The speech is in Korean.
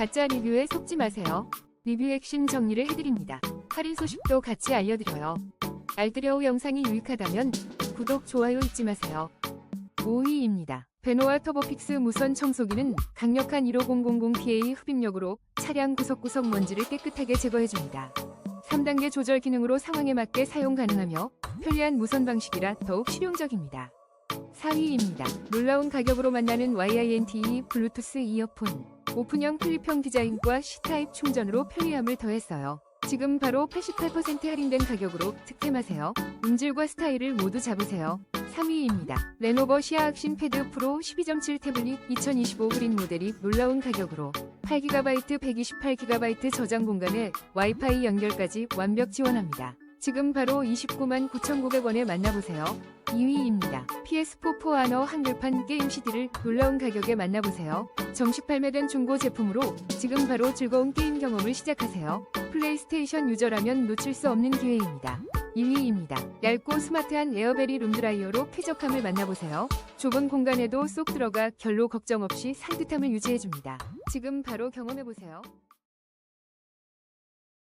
가짜 리뷰에 속지 마세요. 리뷰 핵심 정리를 해드립니다. 할인 소식도 같이 알려드려요. 알뜰여우 영상이 유익하다면 구독, 좋아요 잊지 마세요. 5위입니다. 베노와 터보픽스 무선 청소기는 강력한 15000PA 흡입력으로 차량 구석구석 먼지를 깨끗하게 제거해줍니다. 3단계 조절 기능으로 상황에 맞게 사용 가능하며 편리한 무선 방식이라 더욱 실용적입니다. 4위입니다. 놀라운 가격으로 만나는 YINTE 블루투스 이어폰. 오픈형 플립형 디자인과 C타입 충전으로 편리함을 더했어요. 지금 바로 88% 할인된 가격으로 득템하세요. 음질과 스타일을 모두 잡으세요. 3위입니다. 레노버 시아악신 패드 프로 12.7 태블릿 2025 그린 모델이 놀라운 가격으로 8GB, 128GB 저장 공간에 와이파이 연결까지 완벽 지원합니다. 지금 바로 29만 9,900원에 만나보세요. 2위입니다. PS4 포아너 한글판 게임 CD를 놀라운 가격에 만나보세요. 정식 발매된 중고 제품으로 지금 바로 즐거운 게임 경험을 시작하세요. 플레이스테이션 유저라면 놓칠 수 없는 기회입니다. 1위입니다. 얇고 스마트한 에어베리 룸드라이어로 쾌적함을 만나보세요. 좁은 공간에도 쏙 들어가 결로 걱정 없이 산뜻함을 유지해줍니다. 지금 바로 경험해보세요.